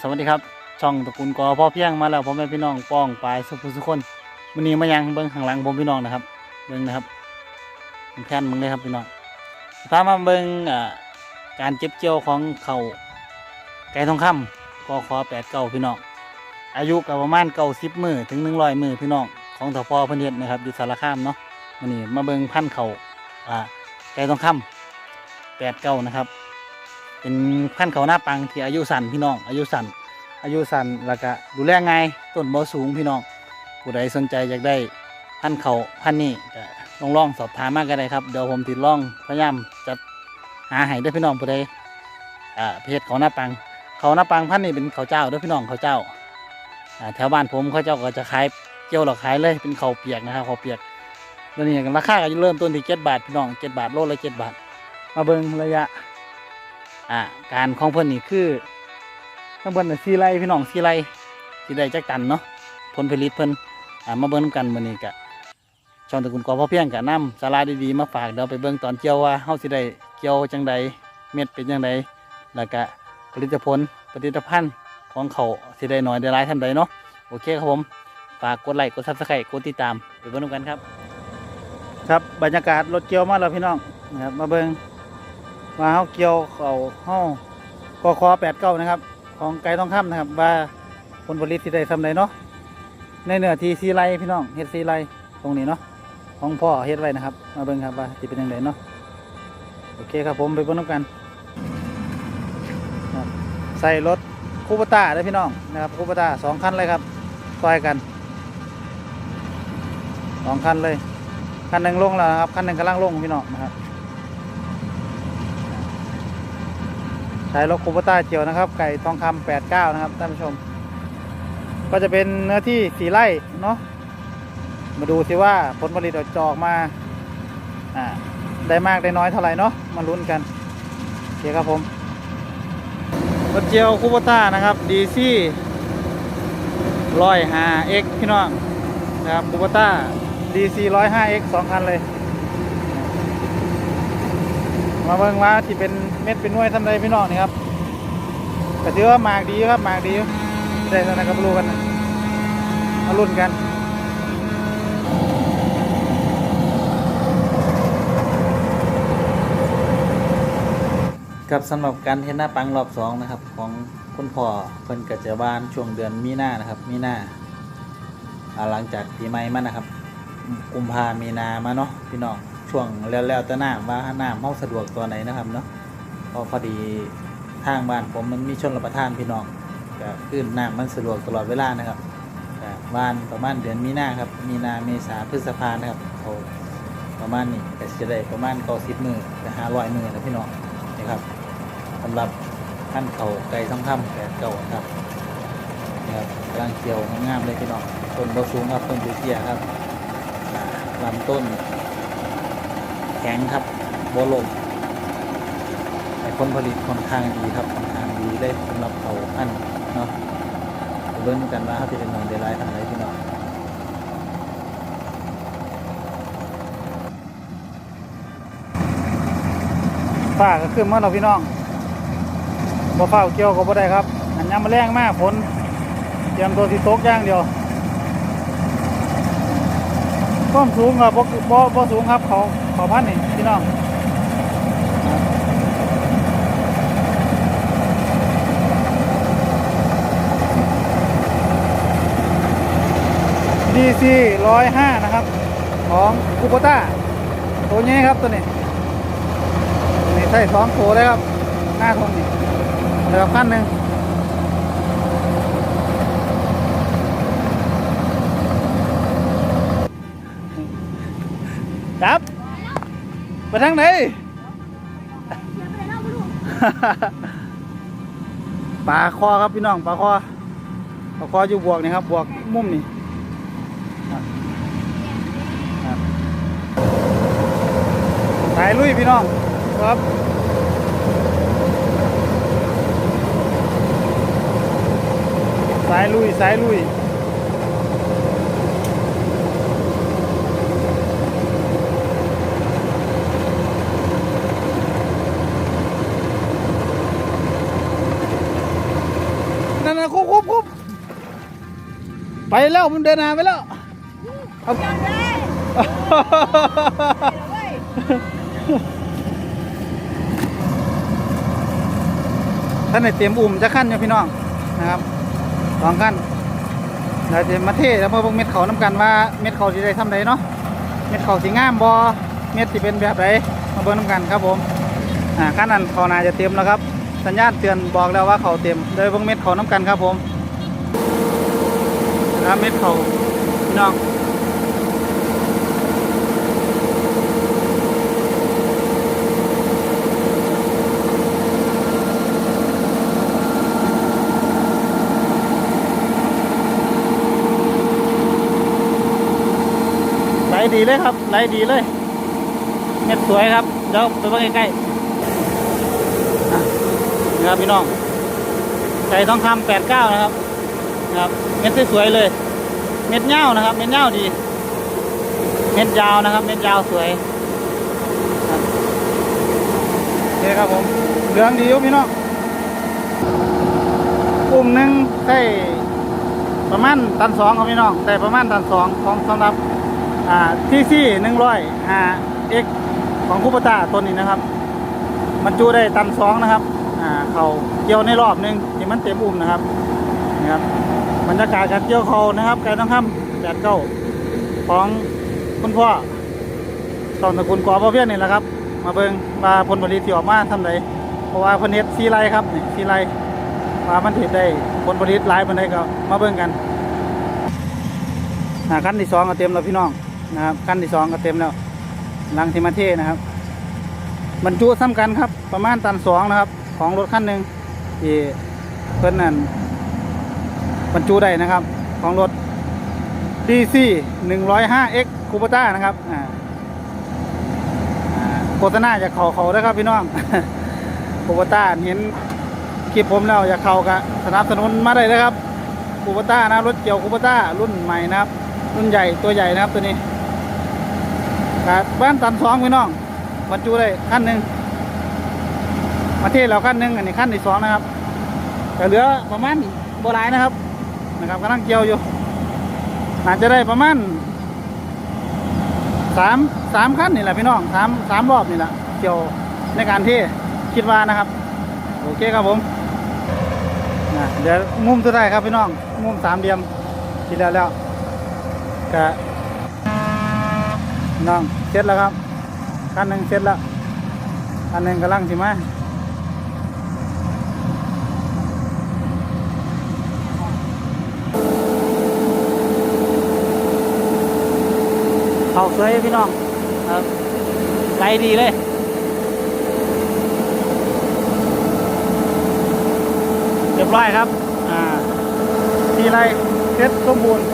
สวัสดีครับ ช่องตระกูลกอพ่อเพียงมาแล้วพ่อแม่พี่น้องป้องปลายสุภสุคนวันนี้มายังเบิ้งข้างหลังผมพี่น้องนะครับเบิ้งนะครับเป็นแผ่นมึงเลยครับพี่น้องพามาเบิ้งอ่าการเก็บเกี่ยวของเขาไก่ทองคำกอคอแปดเก้าพี่น้องอายุกับประมาณเก้าสิบมือถึงหนึ่งร้อยมือพี่น้องของทพเพันเฮ็ดนะครับอยู่สารคามเนาะวันนี้มาเบิ้งพันเขาอ่าไก่ทองคำแปดเก้านะครับ เป็นพันธุ์เขาหน้าปังที่อายุสั้นพี่น้อง อายุสั้นอายุสั้นแล้วก็ดูแลง่ายต้นบ่สูงพี่น้องผู้ใดสนใจอยากได้พันธุ์เขาพันธุ์นี้ก็ลองลองสอบถามมากก็ได้ครับเดี๋ยวผมติดล่องพยายามจัดหาให้ได้พี่น้องผู้ใดอ่าเพจเขาหน้าปังเขาหน้าปังพันธุ์นี้เป็นเขาเจ้าเด้วยพี่น้องเขาเจ้าอ่าแถวบ้านผมเขาเจ้าก็จะขายเกี่ยวหรอกขายเลยเป็นเขาเปียกนะครับเขาเปียกตัวนี้ราคาก็จะเริ่มต้นที่เจ็ดบาทพี่น้องเจ็ดบาทโลละเจ็ดบาท มาเบิ่งระยะ อ่าการของเพิ่นนี่คือข้างบนน่ะสี่ไรพี่น้องสี่ไรสี่ไรจักตันเนาะผลผลิตเพิ่นอ่ามาเบิ่งกันมื้อนี้กะช่องตะกูลกอพ่อเพียงกะนำสาระดีๆมาฝากเดี๋ยวไปเบิ่งตอนเกี่ยวว่าเฮาสิได้เกี่ยวจังใดเม็ดเป็นจังใดแล้วก็ผลิตผลผลิตภัณฑ์ของเขาสิได้น้อยได้หลายท่านใดเนาะโอเคครับผมฝากกดไลค์กด Subscribe กดติดตามไปเบิ่งกันครับ ครับบรรยากาศรถเกี่ยวมาแล้วพี่น้องนะครับมาเบิ่ง ว่าเขาเกี่ยวเขาเขากคอแปดเก้านะครับ ของไก่ทองคำนะครับ ว่าผลผลิตที่ได้ทำไรเนาะในเนื้อที่ซีไรพี่น้องเฮ็ดซีไรตรงนี้เนาะของพ่อเฮ็ดไว้นะครับ มาเบิ่งครับว่าจะเป็นยังไงเนาะโอเคครับผมไปเบิ่งน้ำกันใส่รถคูปต้าได้พี่น้องนะครับคูปต้าสองคันเลยครับซอยกันสองคันเลยคันหนึ่งลงแล้วนะครับคันหนึ่งกำลังลงพี่น้องนะครับ ใช้รถคูปต้าเจียวนะครับ ไก่ทองคำแปดเก้านะครับท่านผู้ชม ก็จะเป็นเนื้อที่สี่ไร่เนาะมาดูสิว่าผลผลิตออกจะออกมาอ่าได้มากได้น้อยเท่าไหร่เนาะมาลุ้นกันโอเคครับผมรถเจียวคูปต้านะครับดีซี่ร้อยห้าเอ็กพี่น้องนะครับคูปต้าดีซีร้อยห้าเอ็กสองคันเลย มาเบิ่งว่าที่เป็นเม็ดเป็นน่วยทำไรพี่น้องนี่ครับก็ถือว่าหมากดีครับหมากดีได้แล้วนะครับรู้กันนะมาลุ้นกันครับสำหรับการเทนหน้าปังรอบสองนะครับของคุณพ่อเพิ่นกัจจบานช่วงเดือนมีนานะครับ มีนาหลังจากปีใหม่มานะครับกุมภามีนามาเนาะพี่น้อง ช่วงแล้วแล้วแต่น้ำว่าน้ำเฮาสะดวกตัวไหนนะครับเนาะเพอพอดีทางบ้านผมมันมีชนรับประทานพี่น้องก็ขึ้นน้ำมันสะดวกตลอดเวลานะครับบ้านประมาณเดือนมีนาครับมีนาเมษาพฤษภานะครับเขาประมาณนี้ก็จะได้ประมาณเก้าสิบมือจะห้าร้อยมือนะพี่น้องนะครับสำหรับขั้นเขาไก่ทองคำแปดเก่าครับนะครับกลังเกี่ยวงามๆเลยพี่น้องต้นบสูงครับต้นเตี้ยครับลำต้น แข็งครับโบลมแต่ผลผลิตค่อนข้างดีครับค่อนข้างดีได้สำหรับเขาอันเนาะเบิ่งกันว่าเขาจะเป็นหนอยได้ไรทำไรพี่น้องฝ้าก็ขึ้นมาเราพี่น้องบ่เฝ้าเกี่ยวก็บ่ได้ครับอันยามมาแรงมากฝนเตรียมตัวสิตกอย่างเดียว ความสูงครับบ่บ่บ่สูงครับเขาเขาพันนี่พี่น้องดีซีร้อยห้านะครับ ของคูโบต้าตัวนี้ครับตัวนี้นี้ใส่สองตัวเลยครับหน้าทงนี่เหลือพันหนึ่ง ไปทางไหนปลาคอครับพี่น้องปลาคอปลาคออยู่บวกนี่ครับบวกมุมนี่ครับครับสายลุยพี่น้องครับสายลุยสายลุย ไป แล้วมันเดินหน้าไปแล้วเอาท่านในเตรียมอุ่มจะขั้นอยู่พี่น้องนะครับสองขั้นเราจะมาเทแล้วมาเบิ่งเม็ดเขาน้ำกันว่าเม็ดเขาสิได้ทำไดเนาะเม็ดเขาสีงามบอเม็ดสิเป็นแบบไหนมาเบิ่งน้ำกันครับผมอ่าขั้นนั้นเขานาจะเต็มแล้วครับ สัญญาณเตือนบอกแล้วว่าเขาเต็มเลยเบิ่งเม็ดเขาน้ำกันครับผม นะครับเม็ดเขาพี่น้องไหลดีเลยครับไหลดีเลยเม็ดสวยครับเดี๋ยวไปเบิ่งใกล้ๆอะครับพี่น้องไก่ทองคำแปดเก้านะครับนะครับ เม็ดสวยๆเลย เม็ดเง่านะครับ เม็ดเง่าดี เม็ดยาวนะครับ เม็ดยาวสวยครับโอเคครับผมเหลืองดีอยู่พี่น้องกลุ่มหนึ่งได้ประมาณตันสองครับพี่น้องได้ประมาณตันสองของสำหรับที่ซี่หนึ่งร้อยอ่าเอกของคูปตาตัวนี้นะครับบรรจุได้ตันสองนะครับ อ่าเขาเกี่ยวในรอบหนึ่งที่มันเต็มอุ่มนะครับนะครับ บรรยากาศการเกี่ยวเขานะครับไก่ต้องคำแดดเก้าของคุณพ่อตอนตะกูลกอพ่อเพี้ยนนี่แหละครับ มาเบิ่งว่าผลผลิตที่ออกมาทำไดเพราะว่าพเน็ตซีไรครับนี่ซีไรว่ามันถิดได้ผลผลิตหลายปันใดก็มาเบิ่งกันอ่าขั้นที่สองก็เต็มแล้วพี่น้องนะครับขั้นที่สองก็เต็มแล้วลังทีมาเทนะครับ บรรจุซ้ำกันครับ ประมาณตันสองนะครับ ของรถขั้นหนึ่งที่เพิ่นนั่น บรรจุได้นะครับ ของรถ DC 105X คูปต้านะครับอ่าโฆษณาจะเข่าเขาได้ครับพี่น้องคูปต้าเห็นคลิปผมแล้วอยากเข้าก็สนับสนุนมาได้เลยครับคูปต้านะรถเกี่ยวคูปต้ารุ่นใหม่นะครับ รุ่นใหญ่ตัวใหญ่นะครับตัวนี้ครับบ้านตันสองพี่น้องบรรจุได้ขั้นหนึ่งมาเทศเราขั้นหนึ่งอันนี้ขั้นที่สองนะครับแต่เหลือประมาณโบราณนะครับ นะครับกำลังเกี่ยวอยู่อาจจะได้ประมาณสามสามขั้นนี่แหละพี่น้องสามสามรอบนี่แหละเกี่ยวในการเทคิดว่านะครับ โอเคครับผมนะเดี๋ยวมุมตัวได้ครับพี่น้อง มุมสามเหลี่ยมทีแล้วแล้วกะน้องเสร็จแล้วครับคันหนึ่งเสร็จแล้วคันหนึ่งกำลังสิมา เขาสวยพี่น้องครับไหลดีเลยเรียบร้อยครับ อ่าทีไรเซ็ตสมบูรณ์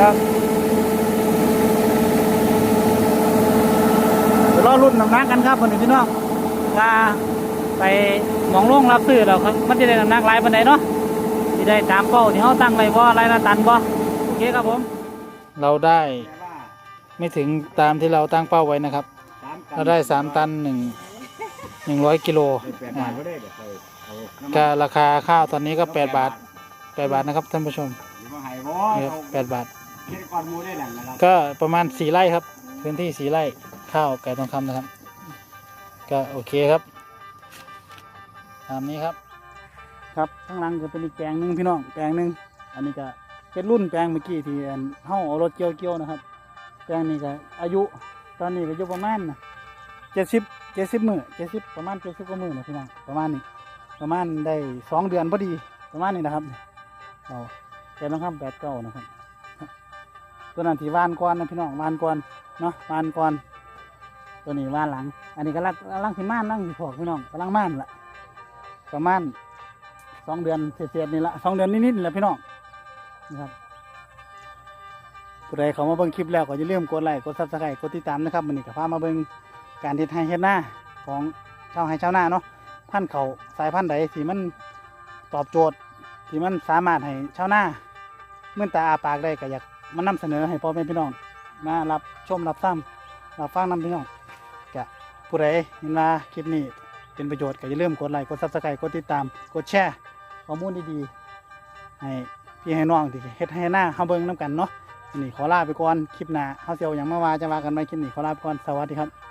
ครับเดี๋ยวรอรุ่นน้ำหนักกันครับคนนี้พี่น้องถ้าไปมองลงรับซื้อเราครับมันจะได้น้ำหนักหลายปันไดเนาะที่ได้ตามเป้าที่เขาตั้งไว้บ่ไรละตันบ่โอเคครับผม เราได้ไม่ถึงตามที่เราตั้งเป้าไว้นะครับเราได้สามตันหนึ่งหนึ่งร้อยกิโลแปดอ่าบาทก็ได้เดี๋ยวเอาก็ราคาข้าวตอนนี้ก็แปดบาทแปดบาทนะครับท่านผู้ชมหรือว่าไห้บ่นี่ครับเอาแปดบาท เฮ็ดก่อนหมูได้นั่นนะครับก็ประมาณสี่ไร่ครับ พื้นที่สี่ไร่ข้าวไก่ทองคำนะครับ ก็โอเคครับตามนี้ครับ ครับข้างหลังจะเป็นอีกแปลงหนึ่งพี่น้องแปลงหนึ่งอันนี้ก็ เป็นรุ่นแปลงเมื่อกี้ที่อันเฮาเอารถเกี่ยวเกี่ยวๆนะครับ แปลงนี้ก็อายุตอนนี้ก็อายุประมาณเจ็ดสิบเจ็ดสิบมือเจ็ดสิบประมาณเจ็ดสิบกว่ามือนะพี่น้องประมาณนี้ประมาณได้สองเดือนพอดีประมาณนี้นะครับเอาแกต้องข้ามแปดเก้านะครับตัวนั้นที่วานก่อนนะพี่น้องวานก่อนเนาะวานก่อนตัวนี้วานหลัง อันนี้ก็ลังกลังสิม่านนั่งสิพอกพี่น้องกำลังม่านละประมาณสองเดือนเศษๆนี่ละสองเดือนนิดๆนี่แหละพี่น้อง นะครับผู้ใดเขามาเบิ่งคลิปแล้วก็อย่าลืมกดไลค์กดซับสไครต์กดติดตามนะครับมันนี้ก็พามาเบิ่งการเฮ็ดไร่เฮ็ดหน้าของชาวไร่ชาวหน้าเนาะพันเขาสายพันธุ์ใดที่มันตอบโจทย์ที่มันสามารถให้ชาวหน้าเมื่อตาอาปากได้ก็อยากมานำเสนอให้พ่อแม่พี่น้องมารับชมรับฟังรับฟังนำพี่น้องกะผู้ใดเห็นว่าคลิปนี้เป็นประโยชน์ก็อย่าลืมกดไลค์กดซับสไครต์กดติดตามกดแชร์ข้อมูลดีๆให้ พี่ให้น้องที่เฮ็ดให้หน้าเฮาเบิ่งนํกันเนาะนี่ขอลาไปก่อนคลิปหน้าเฮาสิเอาหยังมาว่าจะว่ากันใหม่คลิปนี้ขอลาไปก่อนสวัสดีครับ